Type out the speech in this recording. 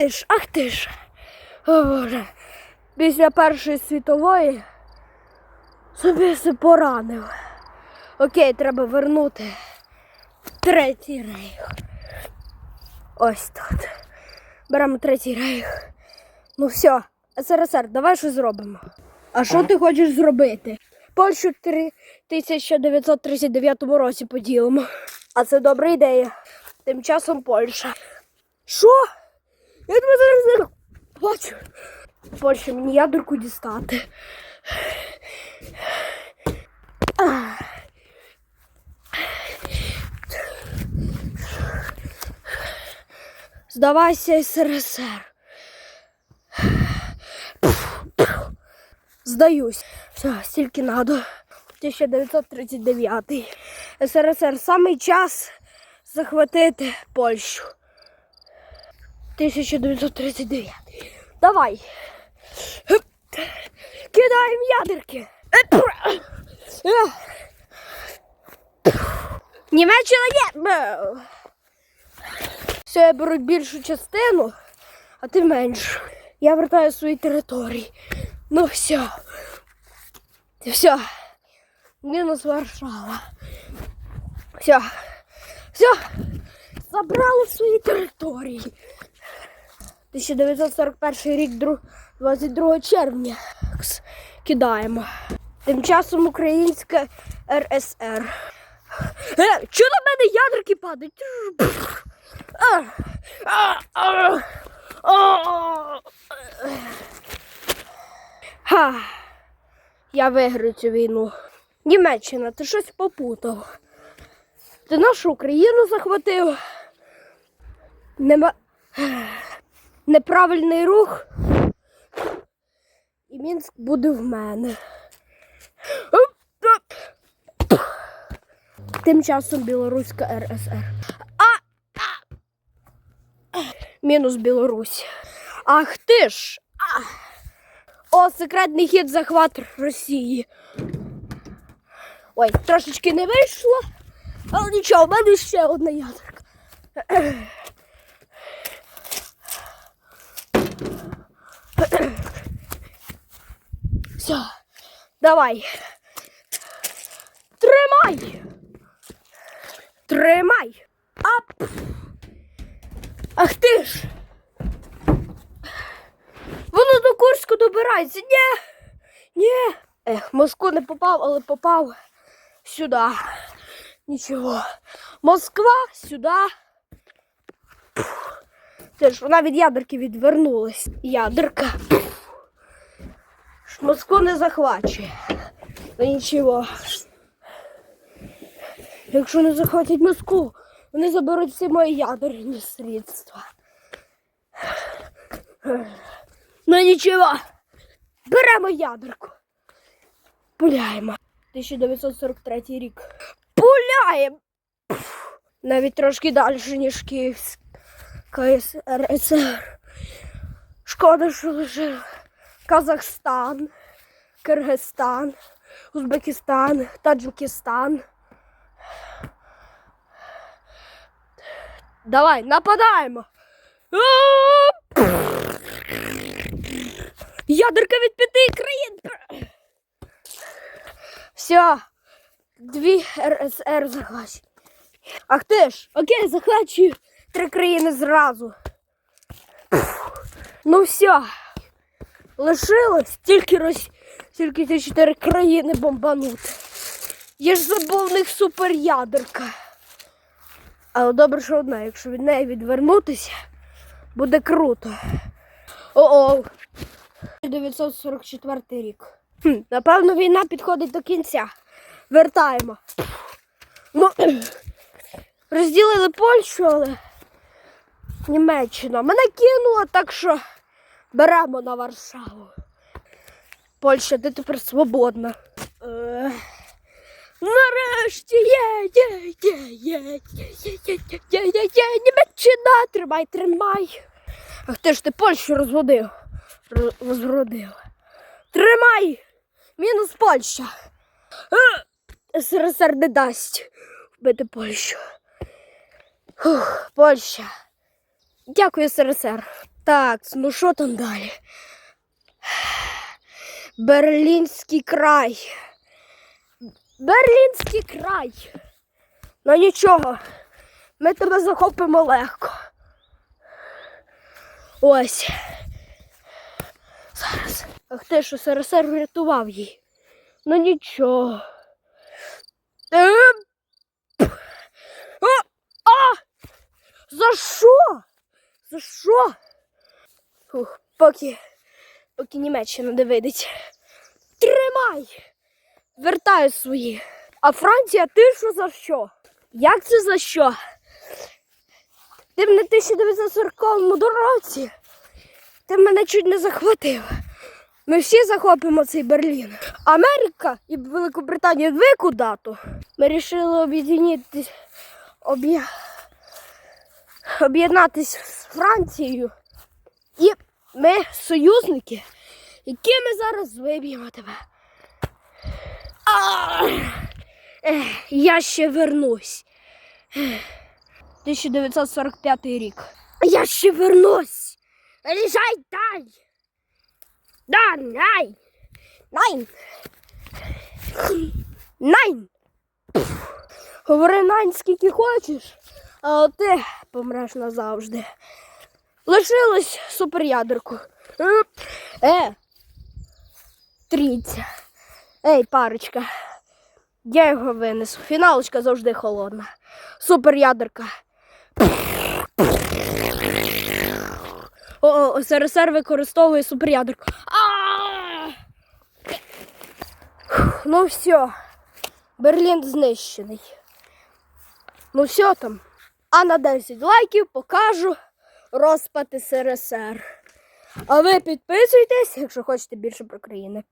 Ти ж, ах ти ж. О, Боже. Після Першої світової собі все поранив. Окей, треба вернути третій рейх. Ось тут. Беремо третій рейх. Ну все, СРСР, давай що зробимо. А що ти хочеш зробити? Польщу в 1939 році поділимо. А це добра ідея. Тим часом Польща. Що? Я тебе зараз бачу. Польща, мені ядерку дістати. Здавайся, СРСР. Здаюсь. Все, стільки надо. 1939. СРСР самий час захватити Польщу. 1939. Давай. Кидаємо ядерки. Німеччина є. Все, я беру більшу частину, а ти меншу. Я вертаю свої території. Ну все. Все. Мінус Варшава. Все. Все. Забрали свої території. 1941 рік, 22 червня. Кидаємо. Тим часом Українська РСР. Е, чого на мене ядерки падають? Ха. Я виграю цю війну. Німеччина, ти щось попутав. Ти нашу Україну захватив. Нема... Неправильний рух. І Мінськ буде в мене. Тим часом Білоруська РСР. А. Мінус Білорусь. Ах ти ж! А. О, секретний хід захват Росії. Ой, трошечки не вийшло. Але нічого, в мене ще одна ядерка. Все, давай. Тримай. Тримай. Ап. Ах ти ж. Воно до Курську добирається. Ні. Ні. Ех, Москву не попав, але попав сюди. Нічого. Москва сюди. Це ж вона від ядерки відвернулась. Ядерка. Ж Москву не захвачує. Ну нічого. Якщо не захватять Москву, вони заберуть всі мої ядерні средства. Ну нічого. Беремо ядерку. Пуляємо. 1943 рік. Пуляємо. Навіть трошки далі, ніж Київська СРСР. Шкода, що лише Казахстан, Киргизстан, Узбекистан, Таджикистан. Давай, нападаємо. Ядерка від п'яти країн. Все. Дві РСР захвачені. Ах ти ж, окей, захвачую три країни зразу. Ну все. Лишилось тільки Рос... тільки ці чотири країни бомбанути. Я ж забув в них суперядерка. Але добре, що одна, якщо від неї відвернутися, буде круто. О-о. 1944 рік. Хм, напевно, війна підходить до кінця. Вертаємо. Ну, розділили Польщу, але Німеччина мене кинула, так що беремо на Варшаву. Польща, ти тепер свободна. Е, Нарешті є, є, є, є, є, є, є, є, Німеччина, тримай, тримай. Ах ти ж ти Польщу розводив. Роз- Розродив. Тримай! Мінус Польща. Е, СРСР не дасть вбити Польщу. Фух, Польща. Дякую, СРСР. Так, ну що там далі? Берлінський край. Берлінський край. Ну нічого, ми тебе захопимо легко. Ось. Зараз. Ах ти що СРСР врятував її. Ну нічого. Ем. За що? За що? Фух, поки, поки Німеччина не видить. Тримай! Вертаю свої. А Франція, ти що за що? Як це за що? Ти мене в 1940 році. Ти мене чуть не захватив. Ми всі захопимо цей Берлін. Америка і Великобританія ви куди-то. Ми вирішили об'єднатися об'є... об'єднатись з Францією. І ми союзники, які ми зараз виб'ємо тебе. А! Я ще вернусь. Ех. 1945 рік. Я ще вернусь. Ріжай дай. Да, най. Найн. Найн. Говори найн скільки хочеш, а ти помреш назавжди. Лишилось суперядерку. Е. Трійця. Ей, парочка. Я його винесу. Фіналочка завжди холодна. Суперядерка. О, СРСР використовує суперядерку. Ну все. Берлін знищений. Ну все там. А на 10 лайків покажу розпад СРСР. А ви підписуйтесь, якщо хочете більше про країни.